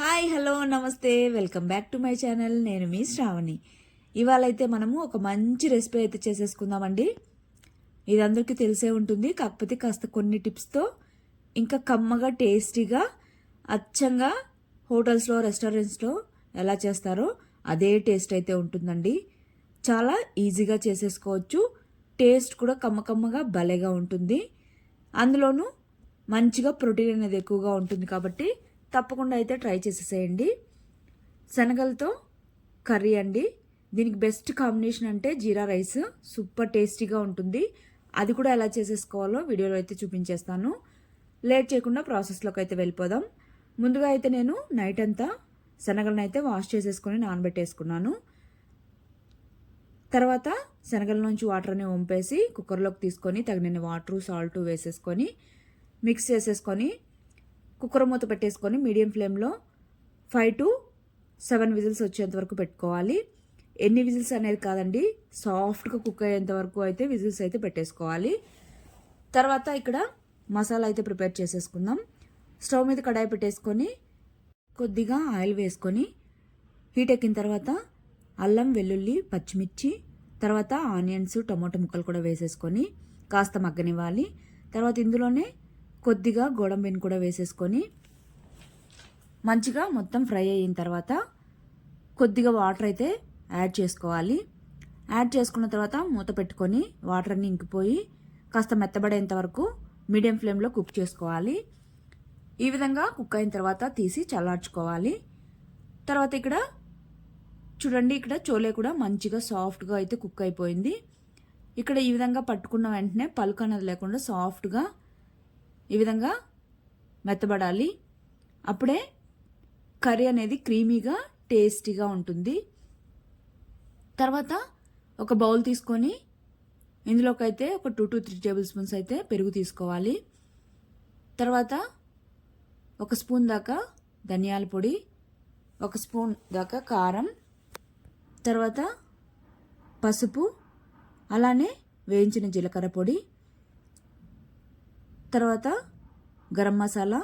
Hi hello నమస్తే. Welcome back to my channel. నేను మీ శ్రావణి. ఇవాళ అయితే మనము ఒక మంచి రెసిపీ అయితే చేసేసుకుందామండి. ఇది అందరికీ తెలిసే ఉంటుంది. కాకపోతే కాస్త కొన్ని టిప్స్తో ఇంకా కమ్మగా టేస్టీగా అచ్చంగా హోటల్స్లో రెస్టారెంట్స్లో ఎలా చేస్తారో అదే టేస్ట్ అయితే ఉంటుందండి. చాలా ఈజీగా చేసేసుకోవచ్చు. టేస్ట్ కూడా కమ్మకమ్మగా భలేగా ఉంటుంది. అందులోనూ మంచిగా ప్రోటీన్ అనేది ఎక్కువగా ఉంటుంది కాబట్టి తప్పకుండా అయితే ట్రై చేసేసేయండి. శనగలతో కర్రీ అండి. దీనికి బెస్ట్ కాంబినేషన్ అంటే జీరా రైస్. సూపర్ టేస్టీగా ఉంటుంది. అది కూడా ఎలా చేసేసుకోవాలో వీడియోలో అయితే చూపించేస్తాను. లేట్ చేయకుండా ప్రాసెస్లోకి అయితే వెళ్ళిపోదాం. ముందుగా అయితే నేను నైట్ అంతా శనగలను అయితే వాష్ చేసేసుకొని నానబెట్టేసుకున్నాను. తర్వాత శనగల నుంచి వాటర్ని వంపేసి కుక్కర్లోకి తీసుకొని తగినన్ని వాటర్ సాల్ట్ వేసేసుకొని మిక్స్ చేసేసుకొని కుక్కర్ మూత పెట్టేసుకొని మీడియం ఫ్లేమ్లో ఫైవ్ టు సెవెన్ విజిల్స్ వచ్చేంత వరకు పెట్టుకోవాలి. ఎన్ని విజిల్స్ అనేది కాదండి సాఫ్ట్గా కుక్ అయ్యేంత వరకు అయితే విజిల్స్ అయితే పెట్టేసుకోవాలి. తర్వాత ఇక్కడ మసాలా అయితే ప్రిపేర్ చేసేసుకుందాం. స్టవ్ మీద కడాయి పెట్టేసుకొని కొద్దిగా ఆయిల్ వేసుకొని హీట్ ఎక్కిన తర్వాత అల్లం వెల్లుల్లి పచ్చిమిర్చి తర్వాత ఆనియన్స్ టమాటో ముక్కలు కూడా వేసేసుకొని కాస్త మగ్గనివ్వాలి. తర్వాత ఇందులోనే కొద్దిగా గోడంబిని కూడా వేసేసుకొని మంచిగా మొత్తం ఫ్రై అయిన తర్వాత కొద్దిగా వాటర్ అయితే యాడ్ చేసుకోవాలి. యాడ్ చేసుకున్న తర్వాత మూత పెట్టుకొని వాటర్ అన్ని ఇంకిపోయి కాస్త మెత్తబడేంత వరకు మీడియం ఫ్లేమ్లో కుక్ చేసుకోవాలి. ఈ విధంగా కుక్ అయిన తర్వాత తీసి చల్లార్చుకోవాలి. తర్వాత ఇక్కడ చూడండి ఇక్కడ చోలే కూడా మంచిగా సాఫ్ట్గా అయితే కుక్ అయిపోయింది. ఇక్కడ ఈ విధంగా పట్టుకున్న వెంటనే పలుకు అనేది లేకుండా సాఫ్ట్గా ఈ విధంగా మెత్తబడాలి. అప్పుడే కర్రీ అనేది క్రీమీగా టేస్టీగా ఉంటుంది. తర్వాత ఒక బౌల్ తీసుకొని ఇందులోకి అయితే ఒక two to three tablespoons అయితే పెరుగు తీసుకోవాలి. తర్వాత ఒక స్పూన్ దాకా ధనియాల పొడి ఒక స్పూన్ దాకా కారం తర్వాత పసుపు అలానే వేయించిన జీలకర్ర పొడి తర్వాత గరం మసాలా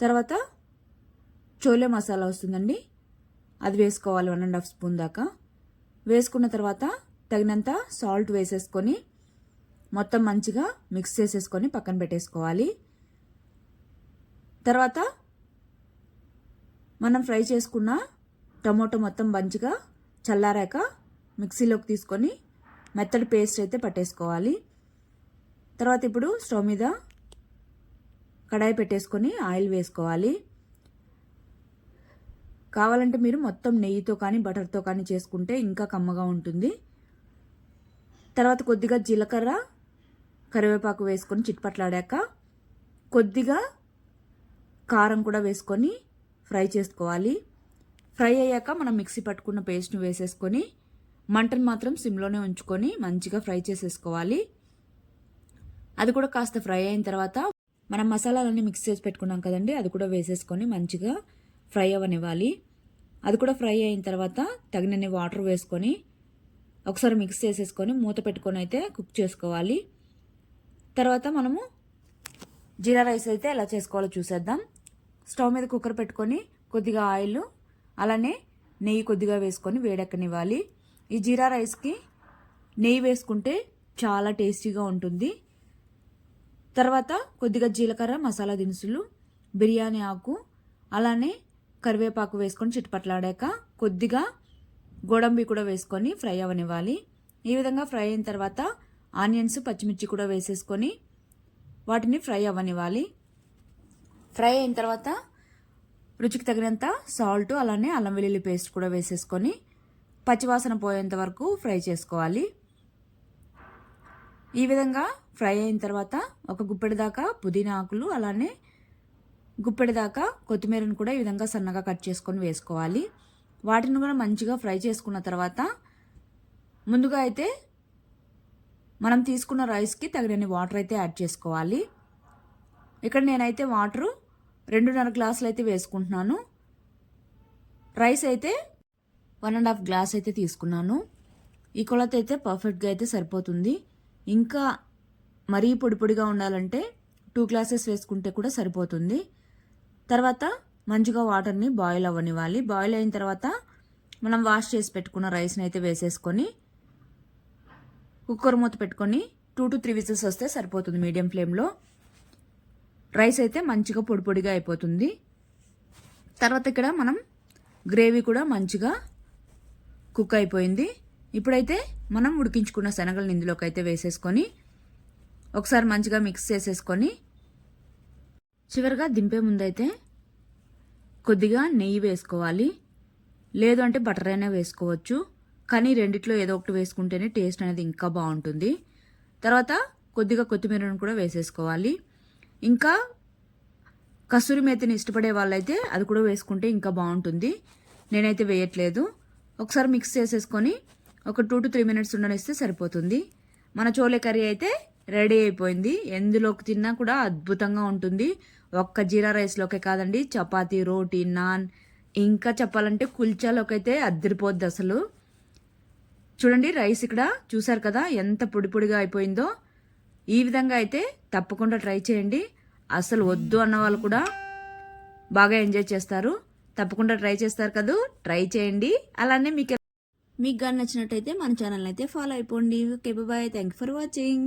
తర్వాత చోలే మసాలా వస్తుందండి. అది వేసుకోవాలి వన్ అండ్ హాఫ్ స్పూన్ దాకా. వేసుకున్న తర్వాత తగినంత సాల్ట్ వేసేసుకొని మొత్తం మంచిగా మిక్స్ చేసేసుకొని పక్కన పెట్టేసుకోవాలి. తర్వాత మనం ఫ్రై చేసుకున్న టమోటో మొత్తం మంచిగా చల్లారాక మిక్సీలోకి తీసుకొని మెత్తడి పేస్ట్ అయితే పట్టేసుకోవాలి. తర్వాత ఇప్పుడు స్టవ్ మీద కడాయి పెట్టేసుకొని ఆయిల్ వేసుకోవాలి. కావాలంటే మీరు మొత్తం నెయ్యితో కానీ బటర్తో కానీ చేసుకుంటే ఇంకా కమ్మగా ఉంటుంది. తర్వాత కొద్దిగా జీలకర్ర కరివేపాకు వేసుకొని చిట్పట్లాడాక కొద్దిగా కారం కూడా వేసుకొని ఫ్రై చేసుకోవాలి. ఫ్రై అయ్యాక మనం మిక్సీ పట్టుకున్న పేస్ట్ని వేసేసుకొని మంటను మాత్రం సిమ్లోనే ఉంచుకొని మంచిగా ఫ్రై చేసేసుకోవాలి. అది కూడా కాస్త ఫ్రై అయిన తర్వాత మనం మసాలాలన్నీ మిక్స్ చేసి పెట్టుకున్నాం కదండి అది కూడా వేసేసుకొని మంచిగా ఫ్రై అవ్వనివ్వాలి అది కూడా ఫ్రై అయిన తర్వాత తగినన్ని వాటర్ వేసుకొని ఒకసారి మిక్స్ చేసేసుకొని మూత పెట్టుకొని అయితే కుక్ చేసుకోవాలి. తర్వాత మనము జీరా రైస్ అయితే ఎలా చేసుకోవాలో చూసేద్దాం. స్టవ్ మీద కుక్కర్ పెట్టుకొని కొద్దిగా ఆయిల్ అలానే నెయ్యి కొద్దిగా వేసుకొని వేడెక్కనివ్వాలి. ఈ జీరా రైస్కి నెయ్యి వేసుకుంటే చాలా టేస్టీగా ఉంటుంది. తర్వాత కొద్దిగా జీలకర్ర మసాలా దినుసులు బిర్యానీ ఆకు అలానే కరివేపాకు వేసుకొని చిట్టుపట్లాడాక కొద్దిగా గోడంబి కూడా వేసుకొని ఫ్రై అవ్వనివ్వాలి ఈ విధంగా ఫ్రై అయిన తర్వాత ఆనియన్స్ పచ్చిమిర్చి కూడా వేసేసుకొని వాటిని ఫ్రై అవ్వనివ్వాలి ఫ్రై అయిన తర్వాత రుచికి తగినంత సాల్ట్ అలానే అల్లం వెల్లుల్లి పేస్ట్ కూడా వేసేసుకొని పచ్చివాసన పోయేంత వరకు ఫ్రై చేసుకోవాలి. ఈ విధంగా ఫ్రై అయిన తర్వాత ఒక గుప్పెడి దాకా పుదీనా ఆకులు అలానే గుప్పెడి దాకా కొత్తిమీరను కూడా ఈ విధంగా సన్నగా కట్ చేసుకొని వేసుకోవాలి. వాటిని కూడా మంచిగా ఫ్రై చేసుకున్న తర్వాత ముందుగా అయితే మనం తీసుకున్న రైస్కి తగినన్ని వాటర్ అయితే యాడ్ చేసుకోవాలి. ఇక్కడ నేనైతే వాటరు రెండున్నర గ్లాసులు అయితే వేసుకుంటున్నాను. రైస్ అయితే వన్ అండ్ హాఫ్ గ్లాస్ అయితే తీసుకున్నాను. ఈ కొలత అయితే పర్ఫెక్ట్గా అయితే సరిపోతుంది. ఇంకా మరీ పొడి పొడిగా ఉండాలంటే టూ గ్లాసెస్ వేసుకుంటే కూడా సరిపోతుంది. తర్వాత మంచిగా వాటర్ని బాయిల్ అవ్వనివ్వాలి. బాయిల్ అయిన తర్వాత మనం వాష్ చేసి పెట్టుకున్న రైస్ని అయితే వేసేసుకొని కుక్కర్ మూత పెట్టుకొని టూ టు త్రీ విజిల్స్ వస్తే సరిపోతుంది మీడియం ఫ్లేమ్లో రైస్ అయితే మంచిగా పొడి పొడిగా అయిపోతుంది. తర్వాత ఇక్కడ మనం గ్రేవీ కూడా మంచిగా కుక్ అయిపోయింది. ఇప్పుడైతే మనం ఉడికించుకున్న శనగలను ఇందులోకి అయితే వేసేసుకొని ఒకసారి మంచిగా మిక్స్ చేసేసుకొని చివరిగా దింపే ముందైతే కొద్దిగా నెయ్యి వేసుకోవాలి. లేదు అంటే బటర్ అయినా వేసుకోవచ్చు. కానీ రెండిట్లో ఏదో ఒకటి వేసుకుంటేనే టేస్ట్ అనేది ఇంకా బాగుంటుంది. తర్వాత కొద్దిగా కొత్తిమీరను కూడా వేసేసుకోవాలి. ఇంకా కస్తూరి మేతిని ఇష్టపడే వాళ్ళైతే అది కూడా వేసుకుంటే ఇంకా బాగుంటుంది. నేనైతే వేయట్లేదు. ఒకసారి మిక్స్ చేసేసుకొని ఒక టూ టు త్రీ మినిట్స్ ఉండనిస్తే సరిపోతుంది. మన చోలే కర్రీ అయితే రెడీ అయిపోయింది. ఎందులోకి తిన్నా కూడా అద్భుతంగా ఉంటుంది. ఒక్క జీరా రైస్లోకే కాదండి చపాతి రోటీ నాన్ ఇంకా చెప్పాలంటే కుల్చాలోకైతే అద్దరిపోద్ది అసలు. చూడండి రైస్ ఇక్కడ చూసారు కదా ఎంత పొడి పొడిగా అయిపోయిందో. ఈ విధంగా అయితే తప్పకుండా ట్రై చేయండి. అసలు వద్దు అన్న వాళ్ళు కూడా బాగా ఎంజాయ్ చేస్తారు. తప్పకుండా ట్రై చేస్తారు కదా. ట్రై చేయండి. అలానే మీకు మీకు కానీ నచ్చినట్టయితే మన ఛానల్ అయితే ఫాలో అయిపోండి. Okay bye thank for watching